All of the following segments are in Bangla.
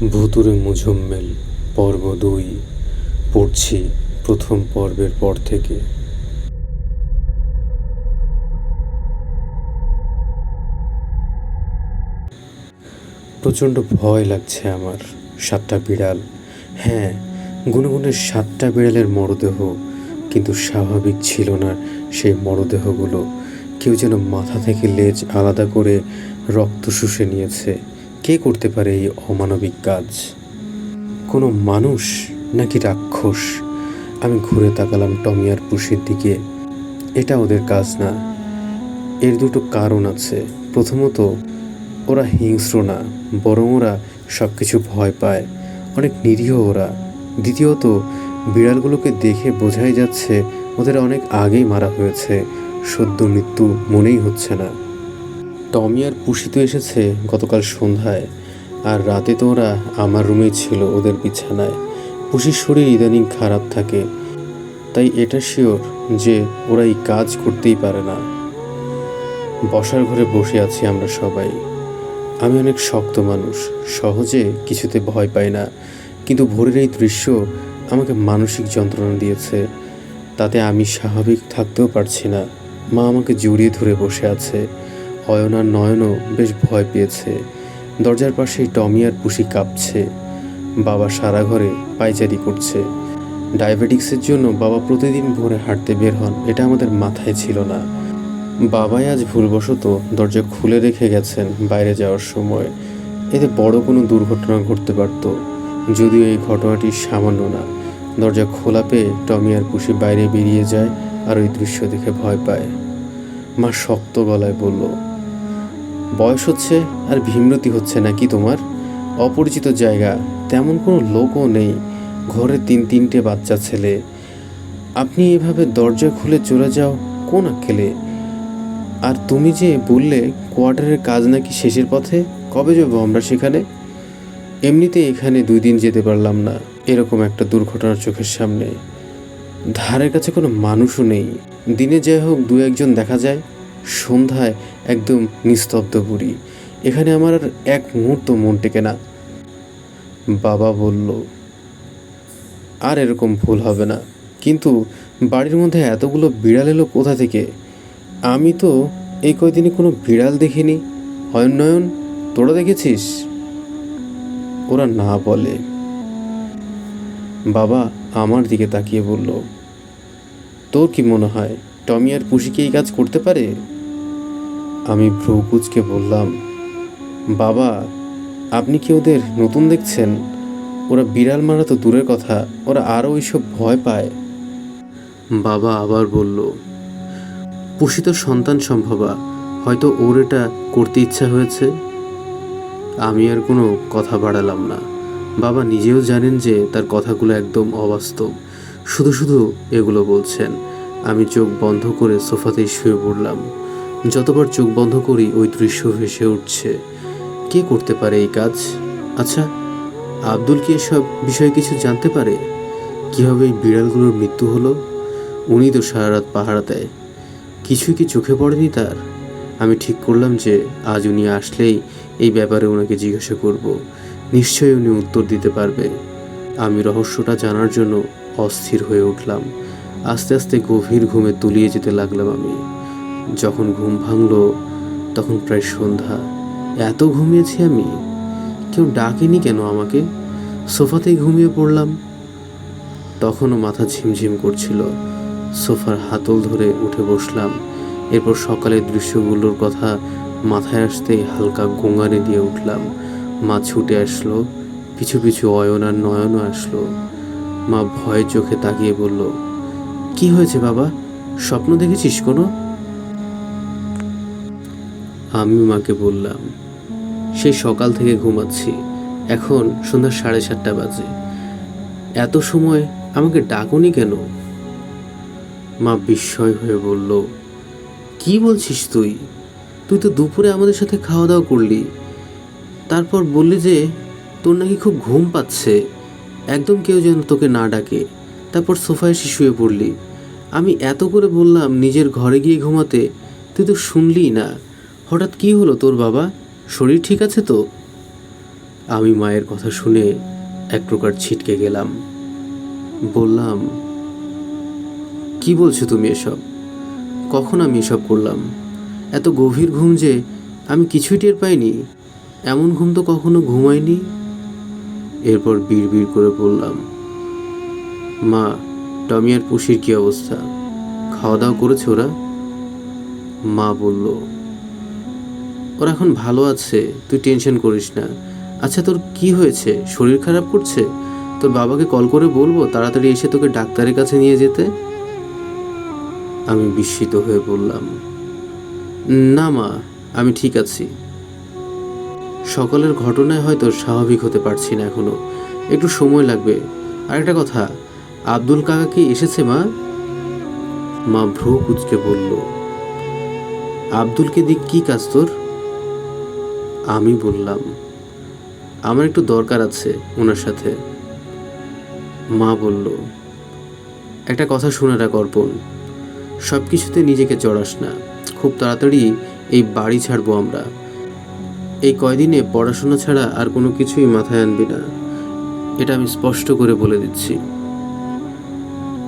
ভুতুরে মুজম্মেল পর্ব দুই, পড়ছি প্রথম পর্বের পর থেকে। প্রচণ্ড ভয় লাগছে আমার, সাতটা বিড়াল। হ্যাঁ গুনগুনের সাতটা বিড়ালের মরদেহ, কিন্তু স্বাভাবিক ছিল না সেই মরদেহগুলো। কেউ যেন মাথা থেকে লেজ আলাদা করে রক্ত শুষে নিয়েছে। কে করতে পারে এই অমানবিক কাজ? কোনো মানুষ নাকি রাক্ষস? আমি ঘুরে তাকালাম টমিয়ার পুষির দিকে। এটা ওদের কাজ না। এর দুটো কারণ আছে। প্রথমত, ওরা হিংস্র না, বরং ওরা সব কিছু ভয় পায়। অনেক নিরীহ ওরা। দ্বিতীয়ত, বিড়ালগুলোকে দেখে বোঝাই যাচ্ছে ওদের অনেক আগেই মারা হয়েছে। সদ্য মৃত্যু মনেই হচ্ছে না। টমি আর পুষি তো এসেছে গতকাল সন্ধ্যায়, আর রাতে তো ওরা আমার রুমেই ছিল ওদের বিছানায়। পুষির শরীর ইদানিং খারাপ থাকে, তাই এটা শিওর যে ওরা এই কাজ করতেই পারে না। বসার ঘরে বসে আছি আমরা সবাই। আমি অনেক শক্ত মানুষ, সহজে কিছুতে ভয় পাই না, কিন্তু ভোরের এই দৃশ্য আমাকে মানসিক যন্ত্রণা দিয়েছে, তাতে আমি স্বাভাবিক থাকতেও পারছি না। মা আমাকে জড়িয়ে ধরে বসে আছে অয়ন আর নয়নও বেশ ভয় পেয়েছে। দরজার পাশেই টমি আর পুষি কাঁপছে। বাবা সারা ঘরে পাইচারি করছে। ডায়াবেটিক্সের জন্য বাবা প্রতিদিন ভোরে হাঁটতে বের হন, এটা আমাদের মাথায় ছিল না। বাবাই আজ ভুলবশত দরজা খুলে রেখে গেছেন বাইরে যাওয়ার সময়। এতে বড় কোনো দুর্ঘটনা ঘটতে পারত। যদিও এই ঘটনাটি সামান্য না। দরজা খোলা পেয়ে টমি আর পুষি বাইরে বেরিয়ে যায় আর ওই দৃশ্য দেখে ভয় পায়। মা শক্ত গলায় বলল বয়স হচ্ছে আর ভীমরতি হচ্ছে নাকি তোমার? অপরিচিত জায়গা, তেমন কোনো লোকও নেই, ঘরে তিন তিনটে বাচ্চা ছেলে। আপনি এভাবে দরজা খুলে চলে যাও, কোন আক্কেলে? আর তুমি যে বললে কোয়ার্টারের কাজ নাকি শেষের পথে, কবে যাব আমরা সেখানে? এমনিতে এখানে দুই দিন যেতে পারলাম না, এরকম একটা দুর্ঘটনার চোখের সামনে। ধারের কাছে কোনো মানুষও নেই। দিনে যাই হোক দু একজন দেখা যায় সন্ধ্যায় একদম নিস্তব্ধ পুরী এখানে আমার আর এক মুহূর্ত মন টেকে না। বাবা বলল, আর এরকম ভুল হবে না। কিন্তু বাড়ির মধ্যে এতগুলো বিড়াল এলো কোথা থেকে? আমি তো এই কয়দিনে কোনো বিড়াল দেখিনি। নয়ন তোরা দেখেছিস? ওরা না বলে। বাবা আমার দিকে তাকিয়ে বলল, তোর কি মনে হয় টমি আর পুষি কি এই কাজ করতে পারে? আমি ভ্রুকুচকে বললাম, বাবা, আপনি কি ওদের নতুন দেখছেন? ওরা বিড়াল মারা তো দূরের কথা, ওরা আরও ওইসব ভয় পায়। বাবা আবার বলল, পুষি তো সন্তান সম্ভবা, হয়তো ওর এটা করতে ইচ্ছা হয়েছে? আমি আর কোনো কথা বাড়ালাম না। বাবা নিজেও জানেন যে তার কথাগুলো একদম অবাস্তব। শুধু শুধু এগুলো বলছেন। আমি চোখ বন্ধ করে সোফাতেই শুয়ে পড়লাম। যতবার চোখ বন্ধ করি ওই দৃশ্য ভেসে উঠছে। কে করতে পারে এই কাজ? আচ্ছা আব্দুল কি এসব বিষয়ে কিছু জানতে পারে? কীভাবে এই বিড়ালগুলোর মৃত্যু হলো? উনি তো সারা রাত পাহারা দেয়। কিছুই কি চোখে পড়েনি তার? আমি ঠিক করলাম যে আজ উনি আসলেই এই ব্যাপারে ওনাকে জিজ্ঞাসা করব। নিশ্চয়ই উনি উত্তর দিতে পারবে। আমি রহস্যটা জানার জন্য অস্থির হয়ে উঠলাম। আস্তে আস্তে গভীর ঘুমে তলিয়ে যেতে লাগলাম আমি। যখন ঘুম ভাঙলো, তখন প্রায় সন্ধ্যা। এত ঘুমিয়েছি আমি? কেউ ডাকেনি কেন আমাকে? সোফাতেই ঘুমিয়ে পড়লাম। তখনও মাথা ঝিমঝিম করছিল। সোফার হাতল ধরে উঠে বসলাম। এরপর সকালের দৃশ্যগুলোর কথা মাথায় আসতেই হালকা গোঙানি দিয়ে উঠলাম। মা ছুটে আসলো। পিছু পিছু অয়ন আর নয়নও আসলো। মা ভয়ে চোখে তাকিয়ে বলল, কি হয়েছে বাবা? স্বপ্ন দেখেছিস কোনো? আমি মাকে বললাম সেই সকাল থেকে ঘুমাচ্ছি। এখন সন্ধ্যা সাড়ে সাতটা বাজে। এত সময় আমাকে ডাকুনি কেন? মা বিস্ময় হয়ে বলল, কি বলছিস তুই? তুই তো দুপুরে আমাদের সাথে খাওয়া দাওয়া করলি। তারপর বললি যে তোর নাকি খুব ঘুম পাচ্ছে। একদম কেউ যেন তোকে না ডাকে। তারপর সোফায় এসে শুয়ে পড়লি। আমি এত করে বললাম, নিজের ঘরে গিয়ে ঘুমাতে। তুই তো শুনলি না। হঠাৎ কি হলো তোর বাবা? শরীর ঠিক আছে তো? আমি মায়ের কথা শুনে এক প্রকার ছিটকে গেলাম। বললাম, কি বলছো তুমি এসব? কখন আমি এসব করলাম? এত গভীর ঘুম যে আমি কিছুই টের পাইনি। এমন ঘুম তো কখনো ঘুমাইনি এরপর বিড় করে বললাম, মা, টমি আর পুষির কি অবস্থা? খাওয়া দাওয়া করেছে ওরা? মা বলল ওরা এখন ভালো আছে, তুই টেনশন করিস না। আচ্ছা তোর কি হয়েছে? শরীর খারাপ করছে? তোর বাবাকে কল করে বলব তাড়াতাড়ি এসে তোকে ডাক্তারের কাছে নিয়ে যেতে? আমি বিস্মিত হয়ে বললাম, না মা, আমি ঠিক আছি। সকালের ঘটনায় হয়তো স্বাভাবিক হতে পারছি না এখনও। একটু সময় লাগবে। আরেকটা কথা, আব্দুল কাকা কি এসেছে মা? মা ভ্রু কুচকে বলল, আব্দুলকে দিক কি কাজ তোর? আমি বললাম, আমার একটু দরকার আছে ওনার সাথে। মা বলল, একটা কথা শুনে রাখ অর্পণ সব কিছুতে নিজেকে চড়াস না। খুব তাড়াতাড়ি এই বাড়ি ছাড়বো আমরা। এই কয়দিনে পড়াশোনা ছাড়া আর কোনো কিছুই মাথায় আনবি না। এটা আমি স্পষ্ট করে বলে দিচ্ছি।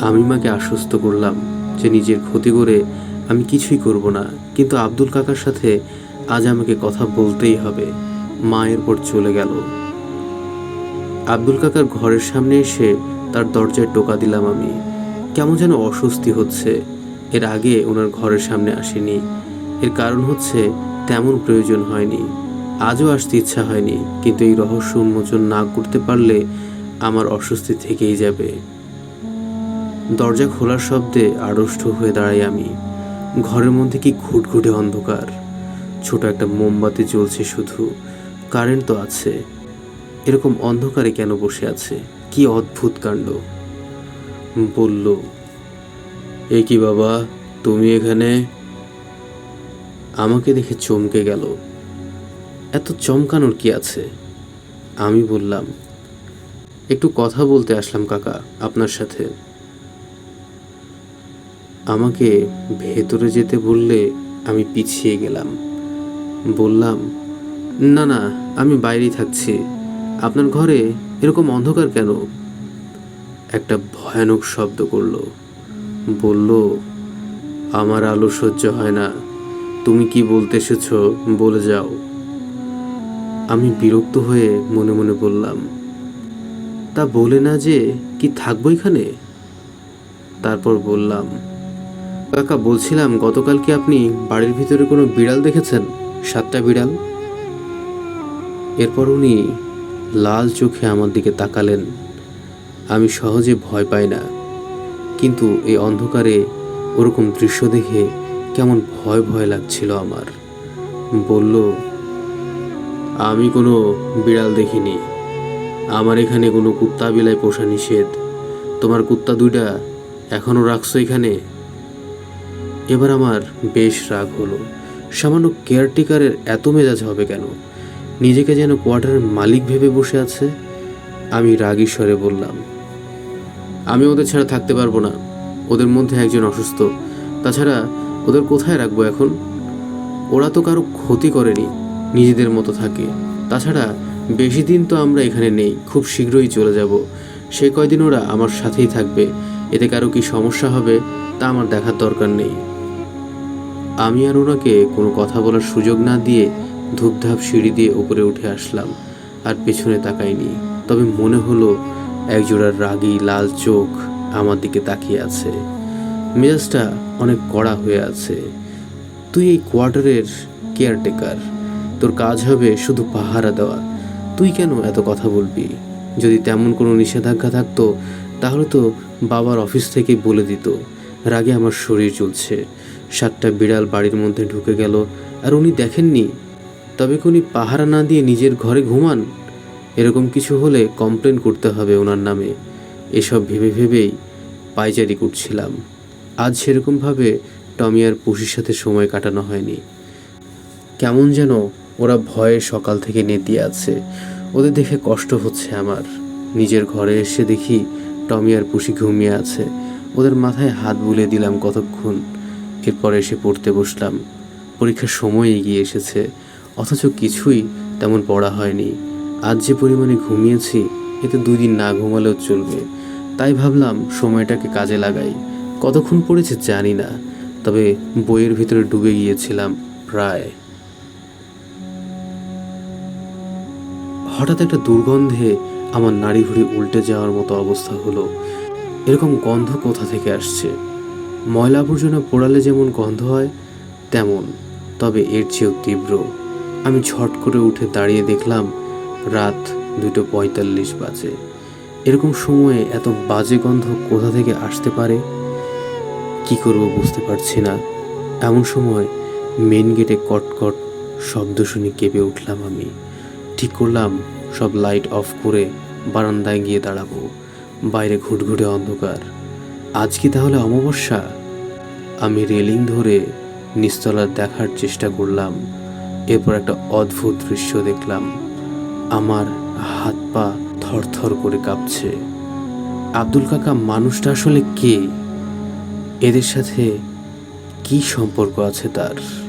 আমি মাকে আশ্বস্ত করলাম যে নিজের ক্ষতি করে আমি কিছুই করব না। কিন্তু আব্দুল কাকার সাথে আজ আমাকে কথা বলতেই হবে। মা এরপর চলে গেল। আব্দুল কাকার ঘরের সামনে এসে তার দরজায় টোকা দিলাম আমি। কেমন যেন অস্বস্তি হচ্ছে। এর আগে ওনার ঘরের সামনে আসেনি। এর কারণ হচ্ছে তেমন প্রয়োজন হয়নি। আজও আসতে ইচ্ছা হয়নি, কিন্তু এই রহস্য উন্মোচন না করতে পারলে আমার অস্বস্তি থেকেই যাবে। দরজা খোলার শব্দে আড়ষ্ট হয়ে দাঁড়াই আমি। ঘরের মধ্যে কি ঘুটঘুটে অন্ধকার। ছোট একটা মোমবাতি জ্বলছে শুধু। কারেন্ট তো আছে। এরকম অন্ধকারে কেন বসে আছে? কি অদ্ভুত কাণ্ড। বলল, এ কি বাবা, তুমি এখানে? আমাকে দেখে চমকে গেল। এত চমকানোর কি আছে? আমি বললাম, একটু কথা বলতে আসলাম কাকা, আপনার সাথে। আমাকে ভেতরে যেতে বললে আমি পিছিয়ে গেলাম। বললাম, না না, আমি বাইরেই থাকছি। আপনার ঘরে এরকম অন্ধকার কেন? একটা ভয়ানক শব্দ করল। বলল, আমার আলো সহ্য হয় না। তুমি কি বলতে এসেছ, বলে যাও। আমি বিরক্ত হয়ে মনে মনে বললাম, তা বলে না যে কি থাকব এখানে? তারপর বললাম, কাকা, বলছিলাম গতকাল কি আপনি বাড়ির ভিতরে কোনো বিড়াল দেখেছেন? সাতটা বিড়াল। এরপর উনি লাল চোখে আমার দিকে তাকালেন। আমি সহজে ভয় পাই না। কিন্তু এই অন্ধকারে ওরকম দৃশ্য দেখে কেমন ভয় ভয় লাগছিল আমার। বলল, আমি কোনো বিড়াল দেখিনি। আমার এখানে কোনো কুত্তা বিলাই পোষা নিষেধ। তোমার কুত্তা দুইটা এখনও রাখছো এখানে? এবার আমার বেশ রাগ হলো। সামান্য কেয়ারটেকারের এত মেজাজ হবে কেন? নিজেকে যেন কোয়ার্টারের মালিক ভেবে বসে আছে, আমি রাগী স্বরে বললাম। আমি ওদের ছাড়া থাকতে পারব না। ওদের মধ্যে একজন অসুস্থ। তাছাড়া ওদের কোথায় রাখব এখন? ওরা তো কারও ক্ষতি করেনি, নিজেদের মতো থাকে। তাছাড়া বেশি দিন তো আমরা এখানে নেই, খুব শীঘ্রই চলে যাব। সে কয়দিন ওরা আমার সাথেই থাকবে। এতে কারও কি সমস্যা হবে, তা আমার দেখার দরকার নেই। আমি আর ওনাকে কোনো কথা বলার সুযোগ না দিয়ে ধূপধাপ সিঁড়ি দিয়ে উপরে উঠে আসলাম আর পেছনে তাকাইনি। তবে মনে হলো একজোড়ার রাগী লাল চোখ আমার দিকে তাকিয়ে আছে। মেজাজটা অনেক কড়া হয়ে আছে। তুই এই কোয়ার্টারের কেয়ারটেকার। তোর কাজ হবে শুধু পাহারা দেওয়া। তুই কেন এত কথা বলবি? যদি তেমন কোনো নিষেধাজ্ঞা থাকতো, তাহলে তো বাবার অফিস থেকে বলে দিত, রাগে আমার শরীর চলছে সাতটা বিড়াল বাড়ির মধ্যে ঢুকে গেল, আর উনি দেখেননি। তবে কি উনি পাহারা না দিয়ে নিজের ঘরে ঘুমান? এরকম কিছু হলে কমপ্লেন করতে হবে ওনার নামে। এসব ভেবে ভেবেই পায়চারি করছিলাম। আজ সেরকমভাবে টমি আর পুষির সাথে সময় কাটানো হয়নি। কেমন যেন ওরা ভয়ে সকাল থেকে নেতিয়ে আছে। ওদের দেখে কষ্ট হচ্ছে আমার। নিজের ঘরে এসে দেখি টমি আর পুষি ঘুমিয়ে আছে। ওদের মাথায় হাত বুলিয়ে দিলাম কতক্ষণ। এরপর এসে পড়তে বসলাম। পরীক্ষার সময় এগিয়ে এসেছে। অথচ কিছুই তেমন পড়া হয়নি। আজ যে পরিমাণে ঘুমিয়েছি, এতে দুই দিন না ঘুমালেও চলবে। তাই ভাবলাম সময়টাকে কাজে লাগাই। কতক্ষণ পড়েছে জানি না। তবে বইয়ের ভিতরে ডুবে গিয়েছিলাম প্রায়। হঠাৎ একটা দুর্গন্ধে আমার নাড়ি ভুড়ি উল্টে যাওয়ার মতো অবস্থা হলো। এরকম গন্ধ কোথা থেকে আসছে? ময়লা আবর্জনা পোড়ালে যেমন গন্ধ হয়, তেমন। তবে এর চেয়েও তীব্র। আমি ছট করে উঠে দাঁড়িয়ে দেখলাম রাত দুটো পঁয়তাল্লিশ বাজে। এরকম সময়ে এত বাজে গন্ধ কোথা থেকে আসতে পারে? কি করব বুঝতে পারছি না। এমন সময় মেন গেটে কটকট শব্দ শুনে কেঁপে উঠলাম আমি। ঠিক করলাম সব লাইট অফ করে বারান্দায় গিয়ে দাঁড়াবো। বাইরে ঘুটঘুটে অন্ধকার। আজ কি তাহলে অমাবস্যা? আমি রেলিং ধরে নিস্তলা দেখার চেষ্টা করলাম। এরপর একটা অদ্ভুত দৃশ্য দেখলাম। আমার হাত পা থরথর করে কাঁপছে। আব্দুল কাকা, মানুষটা আসলে কে? এদের সাথে কি সম্পর্ক আছে তার?